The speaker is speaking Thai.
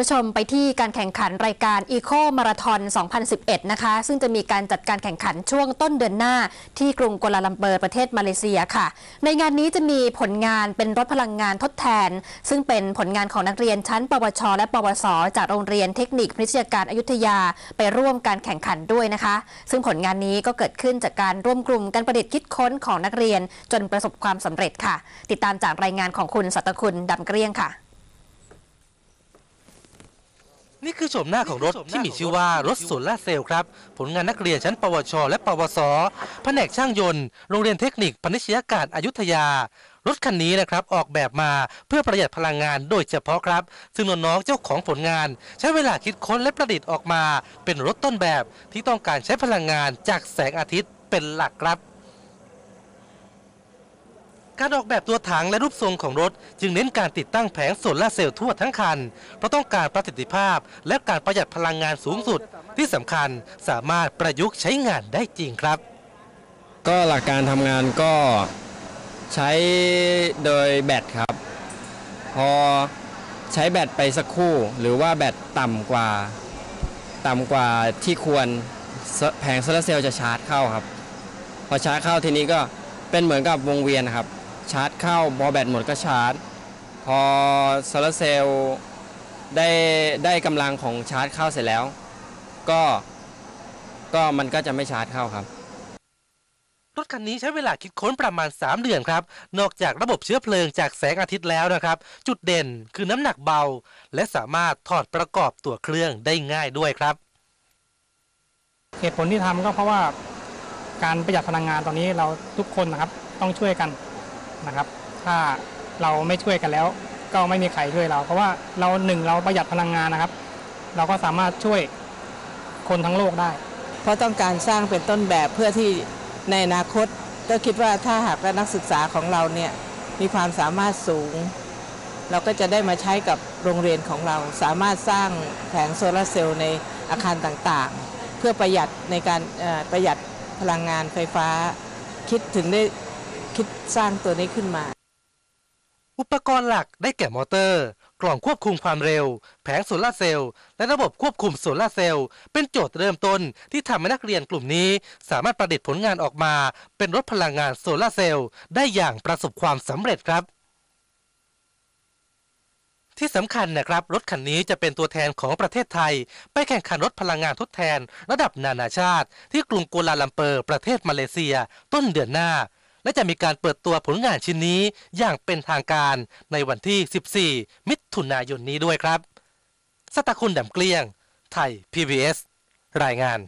ผู้ชมไปที่การแข่งขันรายการ Eco Marathon 2011 นะคะ ซึ่งจะมีการจัดการแข่งขันช่วงต้นเดือนหน้า ที่กรุงกัวลาลัมเปอร์ประเทศมาเลเซียค่ะ ในงานนี้จะมีผลงานเป็นรถพลังงานทดแทน ซึ่งเป็นผลงานของนักเรียนชั้น ปวช และปวส จากโรงเรียนเทคนิคพนิชยการอายุทยาไปร่วมการแข่งขันด้วยนะคะ ซึ่งผลงานนี้ก็เกิดขึ้นจากการร่วมกลุ่มการประดิษฐ์คิดค้นของนักเรียน จนประสบความสำเร็จค่ะ ติดตามจากรายงานของคุณสัตคุณดำเกลี้ยงค่ะ นี่คือโฉมหน้าของรถที่มีชื่อว่ารถโซล่าร์เซลล์ครับ ผลงานนักเรียนชั้น ปวช และปวส แผนกช่างยนต์ โรงเรียนเทคนิคพนิชยการอายุทยา รถคันนี้นะครับออกแบบมาเพื่อประหยัดพลังงานโดยเฉพาะครับ ซึ่งน้องๆเจ้าของผลงาน ใช้เวลาคิดค้นและประดิษฐ์ออกมา เป็นรถต้นแบบที่ต้องการใช้พลังงานจากแสงอาทิตย์เป็นหลักครับ การออกแบบตัวถังและรูปทรงของรถ จึงเน้นการติดตั้งแผงโซลาร์เซลล์ทั่วทั้งคัน เพราะต้องการประสิทธิภาพ และการประหยัดพลังงานสูงสุด ที่สำคัญสามารถประยุกต์ใช้งานได้จริงครับ ก็หลักการทำงานก็ใช้โดยแบตครับ พอใช้แบตไปสักครู่ หรือว่าแบตต่ำกว่าต่ำกว่าที่ควรแผงโซลาร์เซลล์จะชาร์จเข้าครับ พอชาร์จเข้าทีนี้ก็เป็นเหมือนกับวงเวียนนะครับ ชาร์จเข้าพอแบตหมดก็ชาร์จ พอโซลาร์เซลล์ได้ได้กำลังของชาร์จเข้าเสร็จแล้ว ก็ก็มันก็จะไม่ชาร์จเข้าครับรถคันนี้ใช้เวลาคิดค้นประมาณ 3 เดือนครับ นอกจากระบบเชื้อเพลิงจากแสงอาทิตย์แล้วนะครับ จุดเด่นคือน้ำหนักเบา และสามารถถอดประกอบตัวเครื่องได้ง่ายด้วยครับ เหตุผลที่ทำก็เพราะว่าการประหยัดพลังงานตอนนี้เราทุกคนนะครับต้องช่วยกัน นะครับ ถ้าเราไม่ช่วยกันแล้ว ก็ไม่มีใครช่วยเรา เพราะว่าเราหนึ่งเราประหยัดพลังงานนะครับ เราก็สามารถช่วยคนทั้งโลกได้ เพราะต้องการสร้างเป็นต้นแบบเพื่อที่ในอนาคต ก็คิดว่าถ้าหากว่านักศึกษาของเราเนี่ยมีความสามารถสูง เราก็จะได้มาใช้กับโรงเรียนของเรา สามารถสร้างแผงโซลาร์เซลล์ในอาคารต่างๆ เพื่อประหยัดในการประหยัดพลังงานไฟฟ้า คิดถึงได้ คิดสร้างตัวนี้ขึ้นมา อุปกรณ์หลักได้แก่มอเตอร์ กล่องควบคุมความเร็ว แผงโซลาเซลล์ และระบบควบคุมโซลาเซลล์ เป็นโจทย์เริ่มต้นที่ทำให้นักเรียนกลุ่มนี้ สามารถประดิษฐ์ผลงานออกมา เป็นรถพลังงานโซลาเซลล์ได้อย่างประสบความสำเร็จครับที่สำคัญนะครับ รถคันนี้จะเป็นตัวแทนของประเทศไทย ไปแข่งขันรถพลังงานทดแทน ระดับนานาชาติ ที่กรุงกัวลาลัมเปอร์ประเทศมาเลเซีย ต้นเดือนหน้า และจะมีการเปิดตัวผลงานชิ้นนี้อย่างเป็นทางการในวันที่ 14 มิถุนายนนี้ด้วยครับ สตาคุณดำเกลี้ยง ไทย PBS รายงาน